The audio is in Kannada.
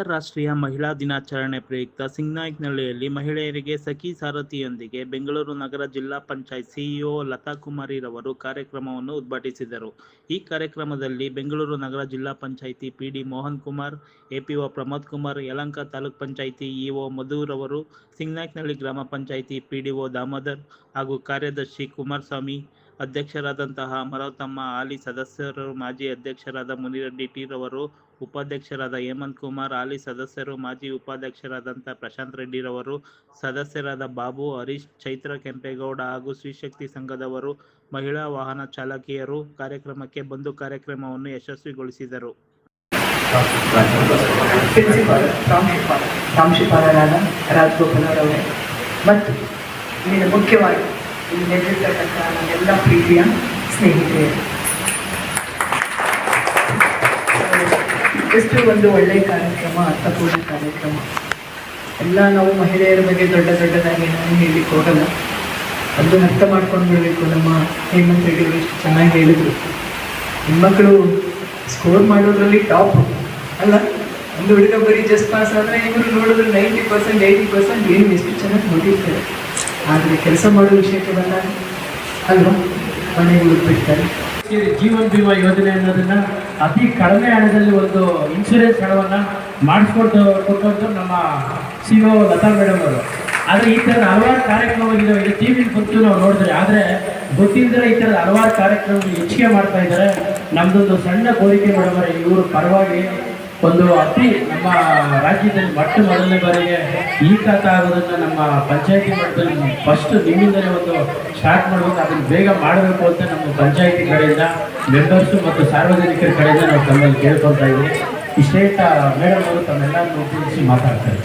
ಅಂತಾರಾಷ್ಟ್ರೀಯ ಮಹಿಳಾ ದಿನಾಚರಣೆ ಪ್ರಯುಕ್ತ ಸಿಂಗ್ನಾಯ್ಕನಹಳ್ಳಿಯಲ್ಲಿ ಮಹಿಳೆಯರಿಗೆ ಸಖಿ ಸಾರಥಿಯೊಂದಿಗೆ ಬೆಂಗಳೂರು ನಗರ ಜಿಲ್ಲಾ ಪಂಚಾಯತ್ ಸಿಇಒ ಲತಾ ಕುಮಾರಿ ರವರು ಕಾರ್ಯಕ್ರಮವನ್ನು ಉದ್ಘಾಟಿಸಿದರು. ಈ ಕಾರ್ಯಕ್ರಮದಲ್ಲಿ ಬೆಂಗಳೂರು ನಗರ ಜಿಲ್ಲಾ panchayat PD Mohan Kumar APO Pramod Kumar Yelahanka taluk panchayat EO Madhu ರವರು ಸಿಂಗನಾಯಕನಹಳ್ಳಿ ಗ್ರಾಮ ಪಂಚಾಯಿತಿ ಪಿಡಿಒ ದಾಮೋದರ್ ಹಾಗೂ ಕಾರ್ಯದರ್ಶಿ ಕುಮಾರಸ್ವಾಮಿ ಅಧ್ಯಕ್ಷರಾದಂತಹ ಮರವತಮ್ಮ ಆಲಿ ಸದಸ್ಯರು, ಮಾಜಿ ಅಧ್ಯಕ್ಷರಾದ ಮುನಿರೆಡ್ಡಿ ಟಿ ರವರು, ಉಪಾಧ್ಯಕ್ಷರಾದ ಹೇಮಂತ್ ಕುಮಾರ್ ಆಲಿ ಸದಸ್ಯರು, ಮಾಜಿ ಉಪಾಧ್ಯಕ್ಷರಾದಂಥ ಪ್ರಶಾಂತ್ ರೆಡ್ಡಿ ರವರು, ಸದಸ್ಯರಾದ ಬಾಬು, ಹರೀಶ್, ಚೈತ್ರ ಕೆಂಪೇಗೌಡ ಹಾಗೂ ಶ್ರೀಶಕ್ತಿ ಸಂಘದವರು, ಮಹಿಳಾ ವಾಹನ ಚಾಲಕಿಯರು ಕಾರ್ಯಕ್ರಮಕ್ಕೆ ಬಂದು ಕಾರ್ಯಕ್ರಮವನ್ನು ಯಶಸ್ವಿಗೊಳಿಸಿದರು. ಮತ್ತು ಮುಖ್ಯವಾಗಿ ಇಲ್ಲಿ ನನ್ನೆಲ್ಲ ಪ್ರೀತಿಯ ಸ್ನೇಹಿತರೆ. ಎಷ್ಟು ಒಂದು ಒಳ್ಳೆಯ ಕಾರ್ಯಕ್ರಮ, ಅರ್ಥಪೂರ್ಣ ಕಾರ್ಯಕ್ರಮ. ಎಲ್ಲ ನಾವು ಮಹಿಳೆಯರ ಬಗ್ಗೆ ದೊಡ್ಡ ದೊಡ್ಡದಾಗಿ ನಾನು ಹೇಳಲಿಕ್ಕೆ ಹೋಗಲ್ಲ. ಅದು ಅರ್ಥ ಮಾಡ್ಕೊಂಡು ಬಿಡಬೇಕು ನಮ್ಮ ಹೇಮಂತ್ ಎಷ್ಟು ಚೆನ್ನಾಗಿ ಹೇಳಿದರು. ಹೆಣ್ಮಕ್ಳು ಸ್ಕೋರ್ ಮಾಡೋದ್ರಲ್ಲಿ ಟಾಪ್ ಅಲ್ಲ, ಒಂದು ಹುಡುಗ ಬರೀ ಜಸ್ಟ್ ಪಾಸ್ ಆದರೆ ಇವರು ನೋಡಿದ್ರೆ ನೈಂಟಿ ಪರ್ಸೆಂಟ್ ಏಯ್ಟಿ ಪರ್ಸೆಂಟ್ ಏನು ಎಷ್ಟು ಚೆನ್ನಾಗಿ ನೋಡಿರ್ತಾರೆ. ಆದರೆ ಕೆಲಸ ಮಾಡೋ ವಿಷಯಕ್ಕೆ ಬಂದಾಗ ಅಲ್ವಾ? ಮನೆಗೆ ಬಿಡ್ತಾರೆ. ಜೀವನ್ ಬಿಮಾ ಯೋಜನೆ ಅನ್ನೋದನ್ನ ಅತಿ ಕಡಿಮೆ ಹಣದಲ್ಲಿ ಒಂದು ಇನ್ಶೂರೆನ್ಸ್ ಹಣವನ್ನ ಮಾಡಿಸ್ಕೊಟ್ಟು ಕೊಟ್ಟದ್ದು ನಮ್ಮ ಸಿ ಒ ಲತಾ ಮೇಡಮ್ ಅವರು. ಆದರೆ ಈ ಥರದ ಹಲವಾರು ಕಾರ್ಯಕ್ರಮಗಳಿದ್ದಾವೆ. ಈಗ ಟಿ ವಿ ಬಂತು ನಾವು ನೋಡಿದ್ರೆ, ಆದರೆ ಗೊತ್ತಿಲ್ಲದೆ ಈ ಥರದ ಹಲವಾರು ಕಾರ್ಯಕ್ರಮಗಳು ಹೆಚ್ಚಿಗೆ ಮಾಡ್ತಾ ಇದ್ದಾರೆ. ನಮ್ದೊಂದು ಸಣ್ಣ ಕೋರಿಕೆ ಮೇಡಮ್ ಇವರು ಪರವಾಗಿ ಒಂದು ಅತಿ ನಮ್ಮ ರಾಜ್ಯದಲ್ಲಿ ಮೊಟ್ಟ ಮೊದಲನೇ ಬಾರಿಗೆ ಈ ಖಾತ ಆಗೋದನ್ನು ನಮ್ಮ ಪಂಚಾಯತಿ ಮಟ್ಟದಲ್ಲಿ ಫಸ್ಟ್ ನಿಮ್ಮಿಂದಲೇ ಒಂದು ಸ್ಟಾರ್ಟ್ ಮಾಡಬೇಕು, ಅದನ್ನು ಬೇಗ ಮಾಡಬೇಕು ಅಂತ ನಮ್ಮ ಪಂಚಾಯತಿ ಕಡೆಯಿಂದ ಮೆಂಬರ್ಸು ಮತ್ತು ಸಾರ್ವಜನಿಕರ ಕಡೆಯಿಂದ ನಾವು ತಮ್ಮಲ್ಲಿ ಕೇಳ್ಕೊಳ್ತಾ ಇದ್ದೀವಿ. ಇಷ್ಟೇ ಮೇಡಮ್ ಅವರು ತಮ್ಮೆಲ್ಲರನ್ನು ಉಪಯೋಗಿಸಿ ಮಾತಾಡ್ತಾರೆ.